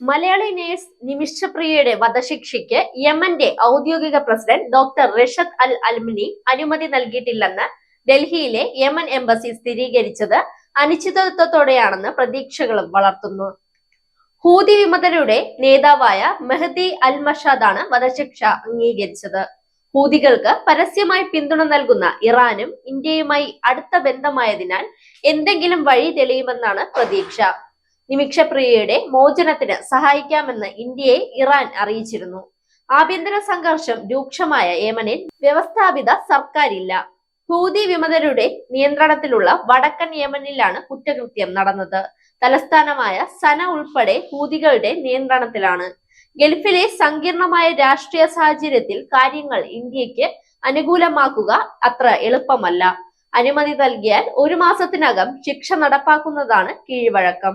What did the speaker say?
Malayali nurse നിമിഷപ്രിയയുടെ വധശിക്ഷയ്ക്ക് യമന്റെ ഔദ്യോഗിക പ്രസിഡന്റ് ഡോക്ടർ റഷദ് അൽ അൽമിനി അനുമതി നൽകിയിട്ടില്ലെന്ന് ഡൽഹിയിലെ യമൻ എംബസി സ്ഥിരീകരിച്ചത് അനിശ്ചിതത്വത്തോടെയാണെന്ന് പ്രതീക്ഷകളും വളർത്തുന്നു. ഹൂതി വിമതരുടെ നേതാവായ മെഹദി അൽ മഷാദാണ് വധശിക്ഷ അംഗീകരിച്ചത്. ഹൂതികൾക്ക് പരസ്യമായി പിന്തുണ നൽകുന്ന ഇറാനും ഇന്ത്യയുമായി അടുത്ത ബന്ധമായതിനാൽ എന്തെങ്കിലും വഴി തെളിയുമെന്നാണ് പ്രതീക്ഷ. നിമിഷപ്രിയയുടെ മോചനത്തിന് സഹായിക്കാമെന്ന് ഇന്ത്യയെ ഇറാൻ അറിയിച്ചിരുന്നു. ആഭ്യന്തര സംഘർഷം രൂക്ഷമായ യമനിൽ വ്യവസ്ഥാപിത സർക്കാരില്ല. ഹൂതി വിമതരുടെ നിയന്ത്രണത്തിലുള്ള വടക്കൻ യമനിലാണ് കുറ്റകൃത്യം നടന്നത്. തലസ്ഥാനമായ സന ഉൾപ്പെടെ ഹൂതികളുടെ നിയന്ത്രണത്തിലാണ്. ഗൾഫിലെ സങ്കീർണമായ രാഷ്ട്രീയ സാഹചര്യത്തിൽ കാര്യങ്ങൾ ഇന്ത്യയ്ക്ക് അനുകൂലമാക്കുക അത്ര എളുപ്പമല്ല. അനുമതി നൽകിയാൽ ഒരു മാസത്തിനകം ശിക്ഷ നടപ്പാക്കുന്നതാണ് കീഴ്വഴക്കം.